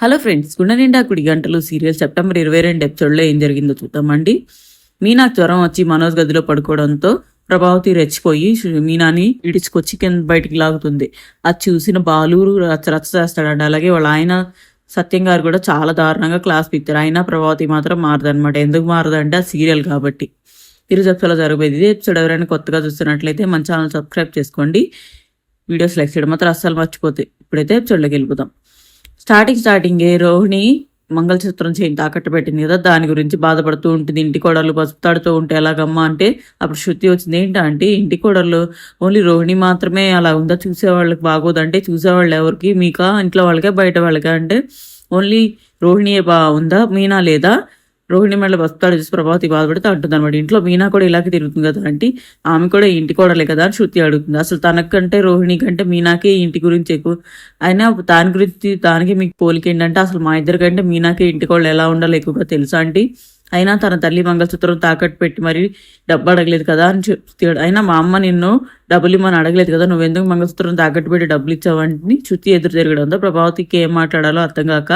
Hello friends గుండె నిండా కుడి గంటలు సీరియల్ సెప్టెంబర్ ఇరవై రెండు ఎపిసోడ్లో ఏం జరిగిందో చూద్దామండి. మీనా జ్వరం వచ్చి మనోజ్ గదిలో పడుకోవడంతో ప్రభావతి రెచ్చిపోయి మీనాని ఇడిచుకొచ్చి కింద బయటికి లాగుతుంది. అది చూసిన బాలూరు రచ్చ రచ్చ చేస్తాడండి. అలాగే వాళ్ళ ఆయన సత్యం గారు కూడా చాలా దారుణంగా క్లాస్ పిక్తారు. అయినా ప్రభావతి మాత్రం మారదనమాట ఎందుకు మారదంటే ఆ సీరియల్ కాబట్టి. ఈరోజు ఎపిసోడ్లో జరగబోయేది ఇదే. ఎపిసోడ్ ఎవరైనా కొత్తగా చూస్తున్నట్లయితే మన ఛానల్ సబ్స్క్రైబ్ చేసుకోండి. వీడియోస్ లైక్ చేయడం మాత్రం అస్సలు మర్చిపోతే. ఇప్పుడైతే ఎపిసోడ్లోకి వెళ్ళిపోతాం స్టార్టింగ్ స్టార్టింగే రోహిణి మంగళసూత్రం చేయి తాకట్టు పెట్టింది కదా దాని గురించి బాధపడుతూ ఉంటుంది. ఇంటి కోడలు పసుపుతాడుతూ ఉంటే ఎలాగమ్మా అంటే అప్పుడు శృతి వచ్చింది ఏంటంటే ఇంటి కోడలు ఓన్లీ రోహిణి మాత్రమే అలా ఉందా? చూసేవాళ్ళకి బాగోదంటే చూసేవాళ్ళు ఎవరికి? మీకా? ఇంట్లో వాళ్ళకే? బయట వాళ్ళకే? అంటే ఓన్లీ రోహిణియే బా ఉందా? మీనా లేదా? రోహిణి మళ్ళీ వస్తాడు చూసి ప్రభావతి బాధపడితే అంటుంది అనమాట ఇంట్లో మీనా కూడా ఇలాగే తిరుగుతుంది కదా అంటే ఆమె కూడా ఇంటి కోడలే కదా అని శృతి అడుగుతుంది. అసలు తనకంటే రోహిణి కంటే మీనాకే ఇంటి గురించి ఎక్కువ. అయినా దాని గురించి దానికి మీకు పోలిక ఏంటంటే అసలు మా ఇద్దరి కంటే మీనాకే ఇంటి కోడలు ఎలా ఉండాలో ఎక్కువగా తెలుసా అండి అయినా తన తల్లి మంగళసూత్రం తాకట్టు పెట్టి మరి డబ్బు అడగలేదు కదా అని చెప్తాడు అయినా మా అమ్మ నిన్ను డబ్బులు ఇమ్మని అడగలేదు కదా నువ్వు ఎందుకు మంగళసూత్రం తాకట్టు పెట్టి డబ్బులు ఇచ్చావంటే శృతి ఎదురు తిరగడంతో ప్రభావతికి ఏం మాట్లాడాలో అర్థం కాక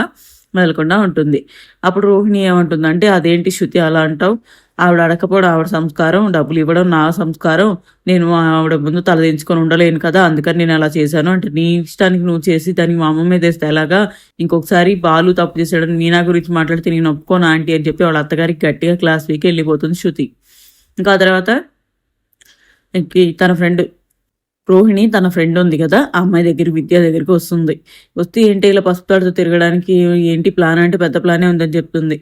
మెదలకుండా ఉంటుంది. అప్పుడు రోహిణి ఏమంటుందంటే అదేంటి శృతి అలా అంటావు? ఆవిడ అడగకపోవడం ఆవిడ సంస్కారం డబ్బులు ఇవ్వడం నా సంస్కారం. నేను ఆవిడ ముందు తలదించుకొని ఉండలేను కదా అందుకని నేను అలా చేశాను. అంటే నీ ఇష్టానికి నువ్వు చేసి దానికి మా అమ్మ మీద వేస్తే ఎలాగా? ఇంకొకసారి బాలు తప్పు చేసాడని మీనా గురించి మాట్లాడితే నేను ఒప్పుకోను ఆంటీ? అని చెప్పి వాళ్ళ అత్తగారికి గట్టిగా క్లాస్ వీక్ వెళ్ళిపోతుంది శృతి. ఇంకా ఆ తర్వాత తన ఫ్రెండ్ రోహిణి తన ఫ్రెండ్ ఉంది కదా ఆ అమ్మాయి దగ్గర విద్య దగ్గరికి వస్తుంది. వస్తే ఏంటి ఇలా పసుపు తాడుతో తిరగడానికి ఏంటి ప్లాన్ అంటే పెద్ద ప్లానే ఉందని చెప్తుంది.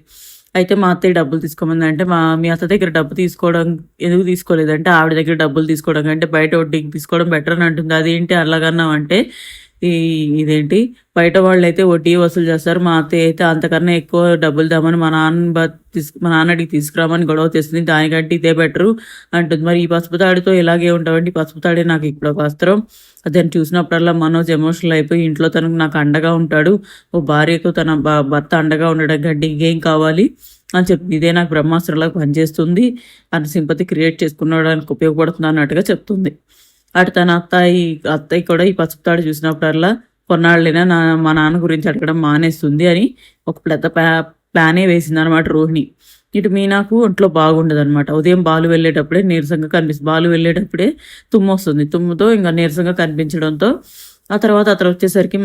అయితే మా అత్తయ్య డబ్బులు తీసుకోమంది. అంటే మా మీ అత్త దగ్గర డబ్బు తీసుకోవడం ఎందుకు తీసుకోలేదంటే ఆవిడ దగ్గర డబ్బులు తీసుకోవడం కంటే బయట వడ్డీకి తీసుకోవడం బెటర్ అని అంటుంది. అదేంటి అలాగన్నాం అంటే ఇదేంటి? బయట వాళ్ళు అయితే వడ్డీ వసూలు చేస్తారు. మా అత్తయ్య అయితే అంతకన్నా ఎక్కువ డబ్బులు దామని మా నాన్న బ- తీసు మా నాన్నడికి తీసుకురామని గొడవ తెస్తుంది దానికంటే ఇదే బెటరు అంటుంది. మరి ఈ పసుపు తాడితో ఇలాగే ఉంటామండి పసుపు తాడే నాకు ఇప్పుడు ఒక వస్త్రం. దాన్ని చూసినప్పుడల్లా మనోజ్ ఎమోషనల్ అయిపోయి ఇంట్లో తనకు నాకు అండగా ఉంటాడు. ఓ భార్యకు తన భర్త అండగా ఉండడం కంటే ఇంకేం కావాలి? అని చెప్పి ఇదే నాకు బ్రహ్మాస్త్రంలాగా పనిచేస్తుంది. అని సింపతి క్రియేట్ చేసుకునడానికి ఉపయోగపడుతుంది అన్నట్టుగా చెప్తుంది. అటు తన అత్తాయి అత్తయ్య కూడా ఈ పసుపు తాడు చూసినప్పుడల్లా కొన్నాళ్ళైనా నా మా నాన్న గురించి అడగడం మానేస్తుంది అని ఒక పెద్ద ప్లానే వేసింది అనమాట రోహిణి. ఇటు మీనాకు ఒంట్లో బాగుండదు అనమాట ఉదయం బాలు వెళ్ళేటప్పుడే నీరసంగా కనిపిస్తుంది బాలు వెళ్ళేటప్పుడే తుమ్ము వస్తుంది. తుమ్ముతో ఇంకా నీరసంగా కనిపించడంతో ఆ తర్వాత అతను వచ్చేసరికి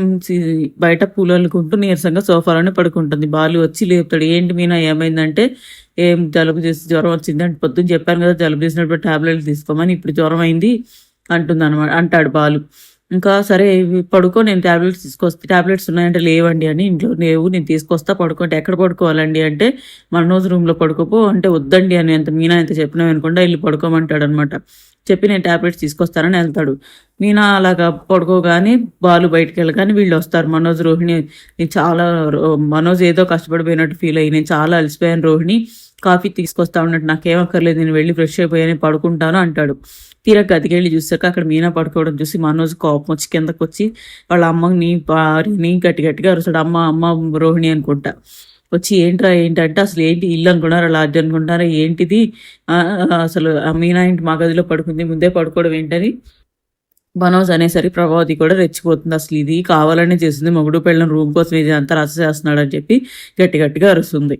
బయట పూలు అల్లుకుంటూ నీరసంగా సోఫాలోనే పడుకుంటుంది. బాలు వచ్చి లేపుతాడు. ఏంటి మీనా ఏమైందంటే? ఏం జలుబు చేసి జ్వరం వచ్చింది? అంటే పొద్దున్న చెప్పాను కదా జలుబు చేసినప్పుడు టాబ్లెట్లు తీసుకోమని ఇప్పుడు జ్వరం అయింది అంటుందన్నమాట. అంటాడు బాలు. ఇంకా సరే ఇవి పడుకో నేను టాబ్లెట్స్ తీసుకొస్తా టాబ్లెట్స్ ఉన్నాయంటే లేవండి అని ఇంట్లో లేవు నేను తీసుకొస్తా పడుకోండి ఎక్కడ పడుకోవాలండి అంటే మనోజ్ రూమ్లో పడుకోపో అంటే వద్దండి అని ఎంత మీనా ఎంత చెప్పినా వినకుండా వెళ్ళి పడుకోమంటాడు అనమాట చెప్పి నేను టాబ్లెట్స్ తీసుకొస్తానని వెళ్తాడు. మీనా అలాగా పడుకోగానే బాలు బయటికి వెళ్ళగానే వీళ్ళు వస్తారు. మనోజ్ రోహిణి. నేను చాలా రో- మనోజ్ ఏదో కష్టపడిపోయినట్టు ఫీల్ అయ్యి నేను చాలా అలసిపోయాను. రోహిణి కాఫీ తీసుకొస్తా ఉన్నట్టు నాకేం అక్కర్లేదు నేను వెళ్ళి ఫ్రెష్ అయిపోయాను పడుకుంటాను అంటాడు. తీరా గదికి వెళ్ళి చూసాక అక్కడ మీనా పడుకోవడం చూసి మనోజ్ కోపం వచ్చి కిందకు వచ్చి వాళ్ళ అమ్మని భార్యని గట్టి గట్టిగా అరుస్తాడు. అమ్మ అమ్మ రోహిణి అనుకుంటా. వచ్చి ఏంట్రా ఏంటంటే అసలు ఏంటి ఇల్లు అనుకున్నారా లాడ్జ్ అనుకుంటారా ఏంటిది? అసలు మీనా ఏంటి మా గదిలో పడుకుంది ముందే పడుకోవడం ఏంటని మనోజ్ అనేసరికి ప్రభావతి కూడా రెచ్చిపోతుంది. అసలు ఇది కావాలనే చేస్తుంది మొగుడు పెళ్ళం రూమ్ కోసం ఇది అంతా రచ్చ చేస్తున్నాడు అని చెప్పి గట్టి గట్టిగా అరుస్తుంది.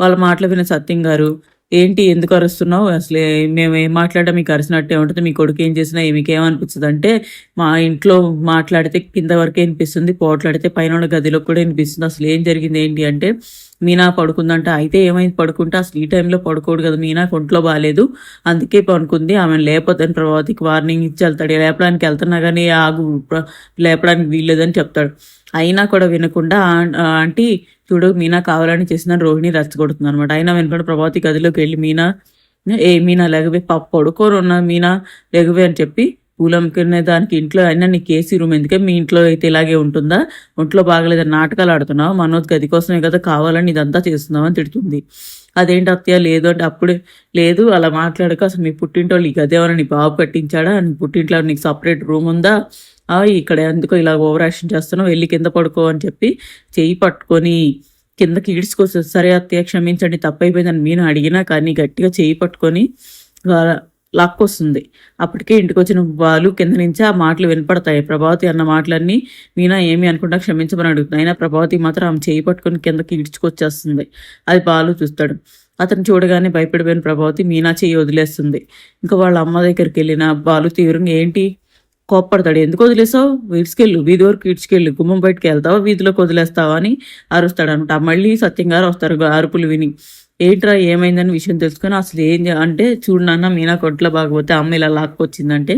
వాళ్ళ మాటలు విన్న సత్యం గారు ఏంటి ఎందుకు అరుస్తున్నావు? అసలు మేము ఏం మాట్లాడా మీకు అరిసినట్టే ఉంటుంది. మీ కొడుకు ఏం చేసినా మీకు ఏమనిపిస్తుంది అంటే మా ఇంట్లో మాట్లాడితే కింద వరకే వినిపిస్తుంది. పోట్లాడితే పైన ఉన్న గదిలో కూడా వినిపిస్తుంది. అసలు ఏం జరిగింది ఏంటి అంటే మీనా పడుకుందంట. అయితే ఏమైంది? పడుకుంటే అసలు ఈ టైంలో పడుకోడు కదా. మీనా ఒంట్లో బాగాలేదు అందుకే పడుకుంది. ఆమెను లేపొద్దని ప్రభావతికి వార్నింగ్ ఇచ్చి వెళ్తాడు. లేపడానికి వెళ్తున్నా కానీ ఆగు లేపడానికి వీల్లేదని చెప్తాడు. అయినా కూడా వినకుండా ఆ- ఆంటీ చూడు మీనా కావాలని చేసిన రోహిణి రచ్చగొడుతుంది అనమాట అయినా వినకుండా ప్రభావతి గదిలోకి వెళ్ళి మీనా ఏ మీనా లెగవే పాప పడుకోరు ఉన్న మీనా లెగవే అని చెప్పి పూలమ్ముకునే దానికి ఇంట్లో అయినా నీకు ఏసీ రూమ్ ఎందుకే మీ ఇంట్లో అయితే ఇలాగే ఉంటుందా? ఒంట్లో బాగలేదని నాటకాలు ఆడుతున్నావు? మనోజ్ గది కోసమే కదా కావాలని ఇదంతా చేస్తున్నావు అని తిడుతుంది. అదేంటి అత్తయ్య లేదు అంటే అప్పుడే లేదు అలా మాట్లాడక అసలు మీ పుట్టింటోళ్ళు ఈ గది నీ బాబు కట్టించాడా? నీ పుట్టింట్లో నీకు సపరేట్ రూమ్ ఉందా? ఆ, ఇక్కడ ఎందుకో ఇలా ఓవర్ యాక్షన్ చేస్తున్నావు? వెళ్ళి కింద పడుకో అని చెప్పి చెయ్యి పట్టుకొని కిందకి ఈడ్చుకోవచ్చు సరే అత్తయ్య క్షమించండి తప్పైపోయిందని నేను అడిగినా కానీ గట్టిగా చేయి పట్టుకొని లాక్కొస్తుంది. అప్పటికే ఇంటికి వచ్చిన బాలు కింద నుంచి ఆ మాటలు వినపడతాయి. ప్రభావతి అన్న మాటలన్నీ మీనా ఏమి అనుకుంటా క్షమించమని అడుగుతుంది. అయినా ప్రభావతి మాత్రం ఆమె చేయి పట్టుకొని కిందకి ఇడ్చుకొచ్చేస్తుంది అది బాలు చూస్తాడు. అతను చూడగానే భయపడిపోయిన ప్రభావతి మీనా చేయి వదిలేస్తుంది. ఇంకా వాళ్ళ అమ్మ దగ్గరికి వెళ్ళిన బాలు తీవ్రంగా ఏంటి? కోప్పడతాడు. ఎందుకు వదిలేసావు? వీడ్స్కెళ్ళు వీధి వరకు ఈడ్చుకెళ్ళు. గుమ్మం బయటకు వెళ్తావా? వీధిలోకి వదిలేస్తావా? అని అరుస్తాడు అనమాట మళ్ళీ సత్యం గారు వస్తారు. అరుపులు విని. ఏంట్రా ఏమైందని విషయం తెలుసుకొని అసలు ఏం అంటే చూడు మీనా కొట్ల బాగపోతే అమ్మ ఇలా లాక్కొచ్చిందంటే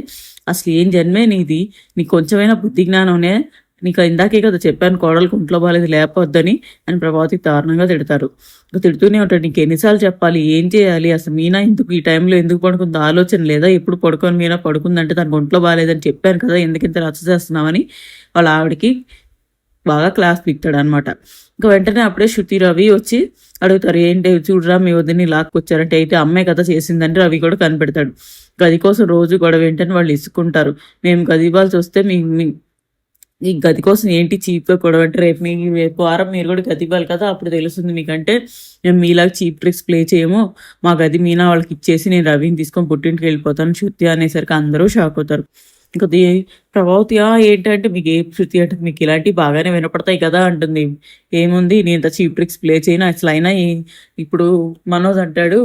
అసలు ఏం జన్మే నీది? నీకు కొంచెమైనా బుద్ధి జ్ఞానమే నీకు ఇందాకే కదా చెప్పాను కోడలు కుంట్లో బాగాలేదు లేపొద్దని అని ప్రభావతి దారుణంగా తిడతారు. తిడుతూనే ఉంటాడు నీకు ఎన్నిసార్లు చెప్పాలి? ఏం చేయాలి? అసలు మీనా ఎందుకు ఈ టైంలో ఎందుకు పడుకుందో? ఆలోచన లేదా? ఎప్పుడు పడుకొని మీనా పడుకుందంటే తన ఒంట్లో బాగాలేదని చెప్పాను కదా ఎందుకు ఇంత రచ్చ చేస్తున్నామని వాళ్ళ ఆవిడకి బాగా క్లాస్ పిక్తాడు అనమాట ఇంకా వెంటనే అప్పుడే శృతి రవి వచ్చి అడుగుతారు ఏంటి చూడరా మీ వదిని లాక్కొచ్చారంటే అయితే అమ్మాయి కదా చేసిందంటే రవి కూడా కనిపెడతాడు. గది కోసం రోజు గొడవ ఏంటని వాళ్ళు ఇసుకుంటారు మేము గది ఇవ్వాల్సి వస్తే మీ మీ- ఈ గది కోసం ఏంటి చీప్గా గొడవ అంటే రేపు మీ రేపు వారం మీరు కూడా గది ఇవ్వాలి కదా అప్పుడు తెలుస్తుంది మీకంటే మేము మీలాగా చీప్ ట్రిక్స్ ప్లే చేయము. మా గది మీనా వాళ్ళకి ఇచ్చేసి నేను రవిని తీసుకొని పుట్టింటికి వెళ్ళిపోతాను. శృతి అనేసరికి అందరూ షాక్ అవుతారు. ఇంకా ప్రభావతియా ప్రభావతి ఏంటంటే మీకు ఏ శృతి అంటే మీకు ఇలాంటివి బాగానే వినపడతాయి కదా అంటుంది. ఏముంది? నేను ఇంత చీప్ ట్రిక్స్ ప్లే చేయను. అసలు అయినా ఇప్పుడు మనోజ్ అంటాడు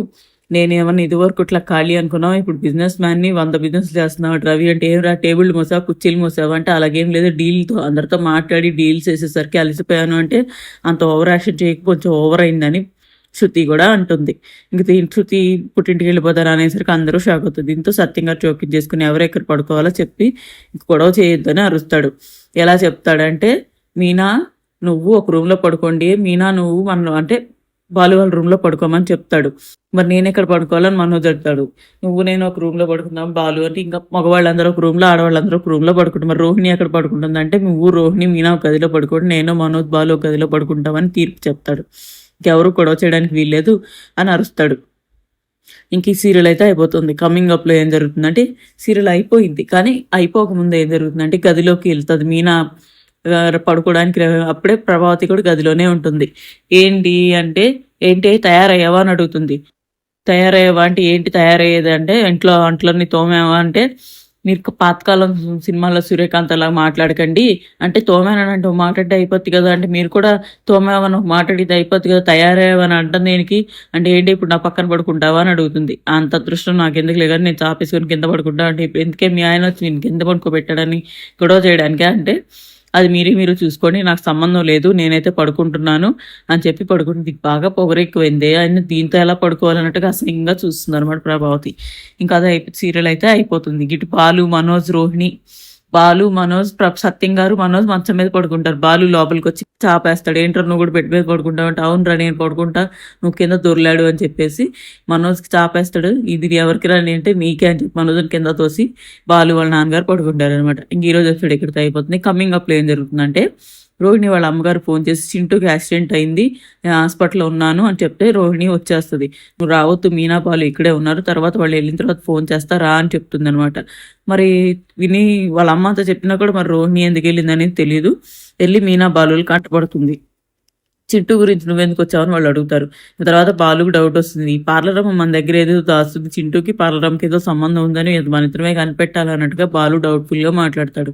నేను ఏమన్నా ఇదివరకు ఇట్లా ఖాళీ అనుకున్నావు ఇప్పుడు బిజినెస్ మ్యాన్ని వంద బిజినెస్ చేస్తున్నావు. రవి అంటే ఏం రా? టేబుల్ మోసావు? కుర్చీలు మోసావు? అంటే అలాగేం లేదు. డీల్తో అందరితో మాట్లాడి డీల్స్ చేసేసరికి అలసిపోయాను అంటే అంత ఓవర్ యాక్షన్ చేయక కొంచెం ఓవర్ అయిందని శృతి కూడా అంటుంది. ఇంక దీని శృతి పుట్టింటికి వెళ్ళిపోతారు అనేసరికి అందరూ షాక్ అవుతుంది దీంతో సత్యంగా గారు చేసుకుని ఎవరు ఎక్కడ పడుకోవాలో చెప్పి గొడవ చేయొద్దని అరుస్తాడు. ఎలా చెప్తాడంటే మీనా నువ్వు ఒక రూమ్లో పడుకోండి. మీనా నువ్వు మన అంటే బాలు వాళ్ళ రూమ్లో పడుకోమని చెప్తాడు. మరి నేను ఎక్కడ పడుకోవాలని మనోజ్ చెప్తాడు నువ్వు నేను ఒక రూమ్లో పడుకుందాం బాలు అంటే ఇంకా మగవాళ్ళందరూ ఒక రూమ్లో ఆడవాళ్ళందరూ ఒక రూమ్లో పడుకుంటాం మరి రోహిణి ఎక్కడ పడుకుంటుంది అంటే నువ్వు రోహిణి మీనా ఒక గదిలో పడుకోండి. నేను మనోజ్ బాలు ఒక గదిలో పడుకుంటామని తీర్పు చెప్తాడు. ఇంకెవరు గొడవ చేయడానికి వీల్లేదు అని అరుస్తాడు. ఇంక ఈ సీరియల్ అయితే అయిపోతుంది. కమింగ్ అప్లో ఏం జరుగుతుందంటే సీరియల్ అయిపోయింది. కానీ అయిపోకముందు ఏం జరుగుతుందంటే గదిలోకి వెళ్తుంది. మీనా పడుకోవడానికి అప్పుడే ప్రభావతి కూడా గదిలోనే ఉంటుంది. ఏంటి అంటే ఏంటి తయారయ్యావా అని అడుగుతుంది. తయారయ్యావా అంటే ఏంటి తయారయ్యేది అంటే ఇంట్లో అంట్లన్నీ తోమావా అంటే మీరు పాతకాలం సినిమాలో సూర్యకాంత్ అలా మాట్లాడకండి. అంటే తోమేనంటే ఒక మాట్లాడితే అయిపోద్ది కదా. అంటే మీరు కూడా తోమేవని ఒక మాట్లాడితే అయిపోద్ది కదా. తయారయ్యావని అంటుంది దేనికి అంటే ఏంటి ఇప్పుడు నా పక్కన పడుకుంటావా అని అడుగుతుంది. అంత అదృష్టం నాకు ఎందుకు లేదు నేను చాపేసుకొని కింద పడుకుంటా అంటే ఎందుకే మీ ఆయన వచ్చి నేను కింద పడుకోబెట్టాడని గొడవ చేయడానికే? అంటే అది మీరే మీరు చూసుకోండి నాకు సంబంధం లేదు నేనైతే పడుకుంటున్నాను అని చెప్పి పడుకుంటుంది "నీకు బాగా పొగరెక్కువైంది ఆయన దీంతో ఎలా పడుకోవాలన్నట్టుగా అసహ్యంగా చూస్తుంది అనమాట ప్రభావతి. ఇంకా అదే సీరియల్ అయితే అయిపోతుంది. ఇటు బాలు మనోజ్ రోహిణి బాలు మనోజ్ ప్ర- సత్యం గారు మనోజ్ మంచం మీద పడుకుంటారు. బాలు లోపలికి వచ్చి చాపేస్తాడు. ఏంట్రా నువ్వు కూడా బెడ్ మీద పడుకుంటావు అంటే అవునరా నేను పడుకుంటా. నువ్వు కింద దొరలాడు అని చెప్పేసి మనోజ్కి చాపేస్తాడు. ఇది ఎవరికి రాని అంటే నీకే అని చెప్పి మనోజ్ని కింద తోసి బాలు వాళ్ళ నాన్నగారు పడుకుంటారు అనమాట ఇంక ఈరోజు ఎపిసోడ్ ఎక్కడితో అయిపోతుంది. కమింగ్ అప్లో ఏం జరుగుతుందంటే రోహిణి వాళ్ళ అమ్మగారు ఫోన్ చేసి చింటూకి యాక్సిడెంట్ అయింది నేను హాస్పిటల్లో ఉన్నాను అని చెప్తే రోహిణి వచ్చేస్తుంది. నువ్వు రావద్దు మీనాపాలు ఇక్కడే ఉన్నారు తర్వాత వాళ్ళు వెళ్ళిన తర్వాత ఫోన్ చేస్తారా అని చెప్తుంది అనమాట మరి విని వాళ్ళ అమ్మ అంతా చెప్పినా కూడా మరి రోహిణి ఎందుకు వెళ్ళింది అనేది తెలియదు వెళ్ళి మీనా బాలులు కంటపడుతుంది. చిట్టు గురించి నువ్వెందుకు వచ్చావని వాళ్ళు అడుగుతారు. తర్వాత బాలుకు డౌట్ వస్తుంది. ఈ మన దగ్గర ఏదో దాస్తుంది చింటూకి పార్లర్ ఏదో సంబంధం ఉందని మన ఇద్దరమే కనిపెట్టాలి అన్నట్టుగా బాలు డౌట్ఫుల్గా మాట్లాడతాడు.